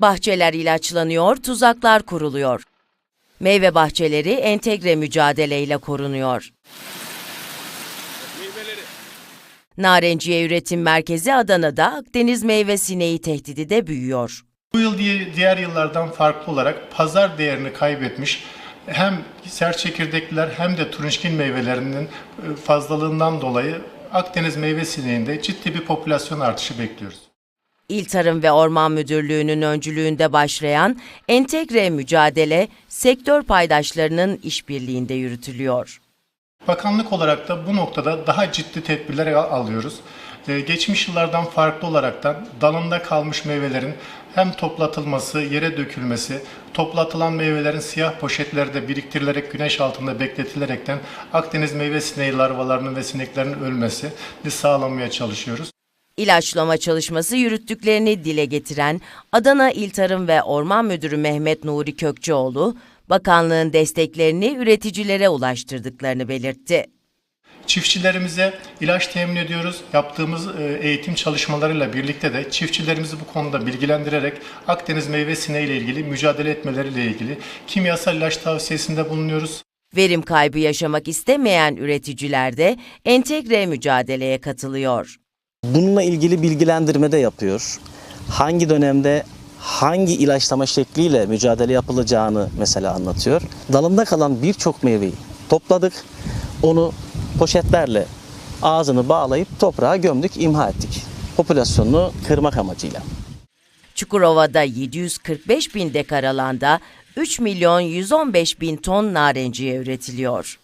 Bahçeler ilaçlanıyor, tuzaklar kuruluyor. Meyve bahçeleri entegre mücadeleyle korunuyor. Narenciye Üretim Merkezi Adana'da Akdeniz meyve sineği tehdidi de büyüyor. Bu yıl diğer yıllardan farklı olarak pazar değerini kaybetmiş hem sert çekirdekliler hem de turunçgil meyvelerinin e, fazlalığından dolayı Akdeniz meyve sineğinde ciddi bir popülasyon artışı bekliyoruz. İl Tarım ve Orman Müdürlüğü'nün öncülüğünde başlayan entegre mücadele sektör paydaşlarının işbirliğinde yürütülüyor. Bakanlık olarak da bu noktada daha ciddi tedbirler al- alıyoruz. Ee, Geçmiş yıllardan farklı olaraktan dalında kalmış meyvelerin hem toplatılması, yere dökülmesi, toplatılan meyvelerin siyah poşetlerde biriktirilerek güneş altında bekletilerekten Akdeniz meyve sineği larvalarının ve sineklerin ölmesi sağlamaya çalışıyoruz. İlaçlama çalışması yürüttüklerini dile getiren Adana İl Tarım ve Orman Müdürü Mehmet Nuri Kökçeoğlu, bakanlığın desteklerini üreticilere ulaştırdıklarını belirtti. Çiftçilerimize ilaç temin ediyoruz. Yaptığımız e, eğitim çalışmalarıyla birlikte de çiftçilerimizi bu konuda bilgilendirerek Akdeniz meyve sineği ile ilgili mücadele etmeleriyle ilgili kimyasal ilaç tavsiyesinde bulunuyoruz. Verim kaybı yaşamak istemeyen üreticiler de entegre mücadeleye katılıyor. Bununla ilgili bilgilendirme de yapıyor. Hangi dönemde hangi ilaçlama şekliyle mücadele yapılacağını mesela anlatıyor. Dalında kalan birçok meyveyi topladık. Onu poşetlerle ağzını bağlayıp toprağa gömdük, imha ettik. Popülasyonunu kırmak amacıyla. Çukurova'da 745 bin dekar alanda 3 milyon 115 bin ton narenciye üretiliyor.